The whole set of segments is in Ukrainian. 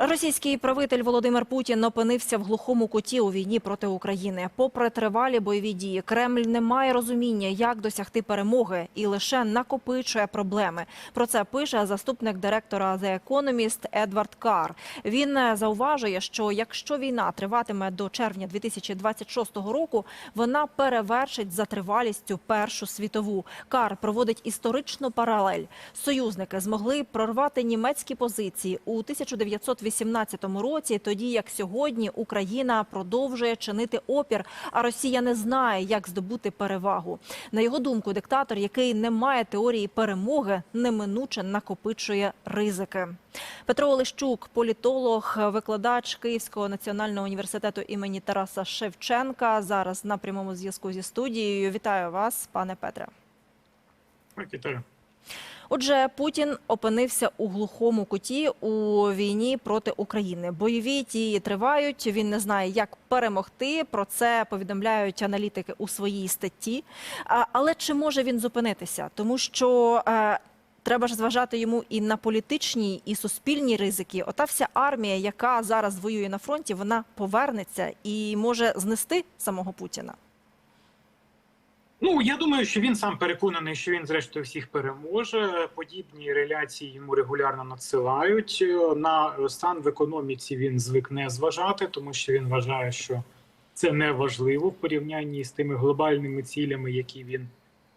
Російський правитель Володимир Путін опинився в глухому куті у війні проти України. Попри тривалі бойові дії, Кремль не має розуміння, як досягти перемоги, і лише накопичує проблеми. Про це пише заступник директора The Economist Едвард Кар. Він е, зауважує, що якщо війна триватиме до червня 2026 року, вона перевершить за тривалістю Першу світову. Кар проводить історичну паралель. Союзники змогли прорвати німецькі позиції у 1918 році, тоді як сьогодні Україна продовжує чинити опір, а Росія не знає, як здобути перевагу. На його думку, диктатор, який не має теорії перемоги, неминуче накопичує ризики. Петро Олещук, політолог, викладач Київського національного університету імені Тараса Шевченка, зараз на прямому зв'язку зі студією. Вітаю вас, пане Петре. Вітаю. Отже, Путін опинився у глухому куті у війні проти України. Бойові дії тривають. Він не знає, як перемогти. Про це повідомляють аналітики у своїй статті. Але чи може він зупинитися? Тому що е, треба ж зважати йому і на політичні, і суспільні ризики. Ота вся армія, яка зараз воює на фронті, вона повернеться і може знести самого Путіна. Ну я думаю, що він сам переконаний, що він зрештою всіх переможе. Подібні реляції йому регулярно надсилають. На стан в економіці він звик не зважати, тому що він вважає, що це не важливо в порівнянні з тими глобальними цілями, які він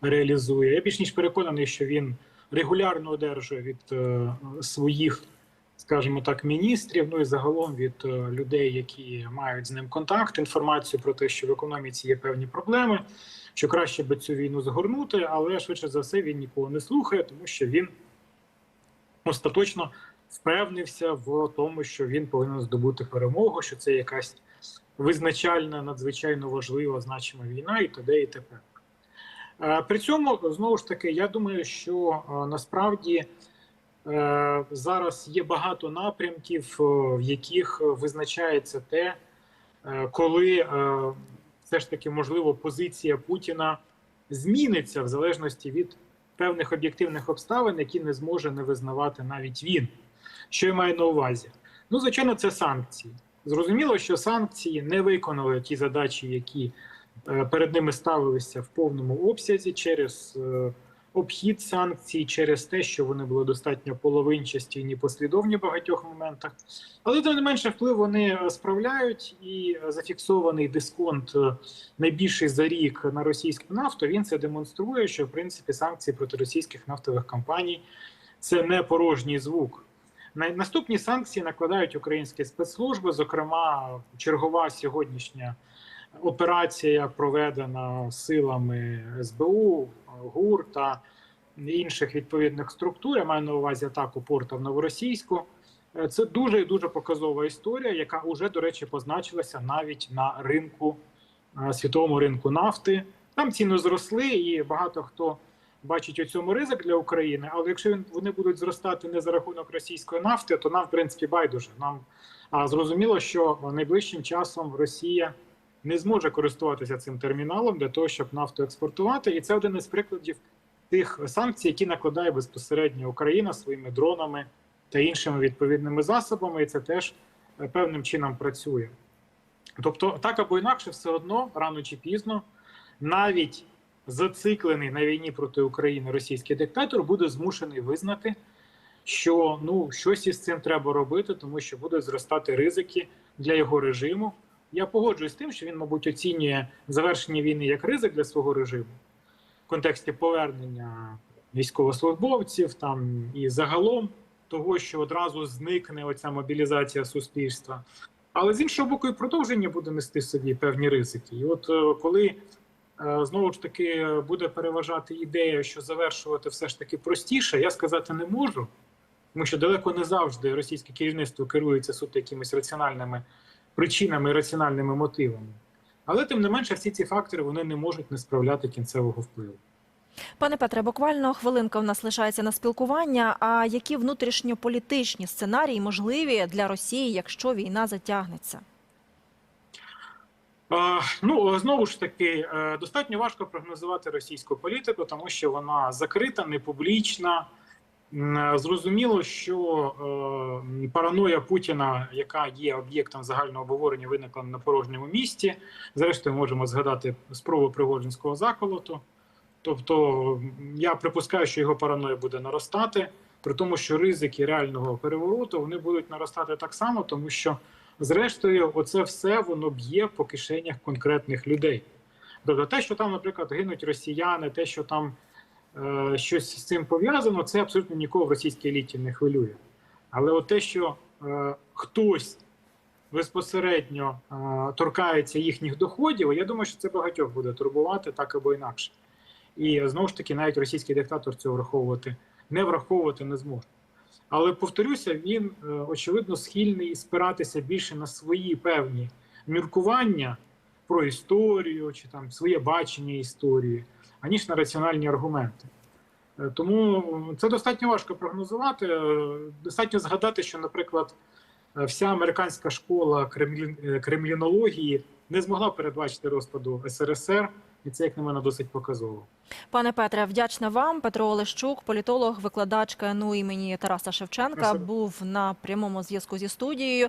реалізує. Я більш ніж переконаний, що він регулярно одержує від е, своїх, скажімо так, міністрів, ну і загалом від е, людей, які мають з ним контакт, інформацію про те, що в економіці є певні проблеми. Що краще би цю війну згорнути, але швидше за все він нікого не слухає, тому що він остаточно впевнився в тому, що він повинен здобути перемогу, що це якась визначальна, надзвичайно важлива, значима війна, і т.д. і т.п. Е, При цьому знову ж таки, я думаю, що е, насправді зараз є багато напрямків, е, в яких визначається те, е, коли е, все ж таки можливо позиція Путіна зміниться в залежності від певних об'єктивних обставин, які не зможе не визнавати навіть він. Що я маю на увазі? Ну, звичайно, це санкції. Зрозуміло, що санкції не виконали ті задачі, які е, перед ними ставилися в повному обсязі через е, обхід санкцій, через те, що вони були достатньо половинчасті і непослідовні в багатьох моментах. Але тим не менше вплив вони е, справляють, і е, зафіксований дисконт е, найбільший за рік на російську нафту. Він це демонструє, що в принципі санкції проти російських нафтових компаній це не порожній звук. На- Наступні санкції накладають українські спецслужби, зокрема, чергова сьогоднішня операція проведена силами СБУ, ГУР та інших відповідних структур. Я маю на увазі атаку порту в Новоросійську. Е, Це дуже і дуже показова історія, яка уже, до речі, позначилася навіть на ринку е, світовому ринку нафти. Там ціни зросли, і багато хто бачить у цьому ризик для України. Але якщо вони будуть зростати не за рахунок російської нафти, то нам в принципі байдуже. Нам зрозуміло, що найближчим часом Росія не зможе користуватися цим терміналом для того, щоб нафту експортувати, і це один із прикладів тих санкцій, які накладає безпосередньо Україна своїми дронами та іншими відповідними засобами, і це теж е, певним чином працює. Тобто, так або інакше, все одно рано чи пізно, навіть зациклений на війні проти України російський диктатор буде змушений визнати, що ну щось із цим треба робити, тому що будуть зростати ризики для його режиму. Я погоджуюсь з тим, що він, мабуть, оцінює завершення війни як ризик для свого режиму в контексті повернення військовослужбовців там і загалом того, що одразу зникне оця мобілізація суспільства. Але з іншого боку, і продовження буде нести собі певні ризики. І от е, коли е, знову ж таки буде переважати ідея, що завершувати все ж таки простіше, я сказати не можу, тому що далеко не завжди російське керівництво керується суто якимись раціональними причинами, і раціональними мотивами. Але тим не менше, всі ці фактори вони не можуть не справляти кінцевого впливу. Пане Петре, буквально хвилинка в нас лишається на спілкування. А які внутрішньополітичні сценарії можливі для Росії, якщо війна затягнеться? Ну знову ж таки, е, достатньо важко прогнозувати російську політику, тому що вона закрита, непублічна. М, Зрозуміло, що е, параноя Путіна, яка є об'єктом загального обговорення, виникла на порожньому місці. Зрештою, можемо згадати спробу Пригожинського заколоту. Тобто, я припускаю, що його параноя буде наростати, при тому, що ризики реального перевороту вони будуть наростати так само, тому що, зрештою, оце все воно б'є по кишенях конкретних людей. Тобто, те, що там, наприклад, гинуть росіяни, те, що там е, щось з цим пов'язано, це абсолютно нікого в російській еліті не хвилює. Але от те, що е, хтось безпосередньо е, торкається їхніх доходів, я думаю, що це багатьох буде турбувати так або інакше. І знову ж таки, навіть російський диктатор цього враховувати не враховувати не зможе. Але повторюся, він е, очевидно схильний спиратися більше на свої певні міркування про історію чи там своє бачення історії, аніж на раціональні аргументи. Е, Тому це достатньо важко прогнозувати. Е, Достатньо згадати, що, наприклад, е, вся американська школа кремлі... кремлінології не змогла передбачити розпаду СРСР, і це, як на мене, досить показово. Пане Петре, вдячна вам. Петро Олещук, політолог, викладач КНУ імені Тараса Шевченка, Спасибо. був на прямому зв'язку зі студією.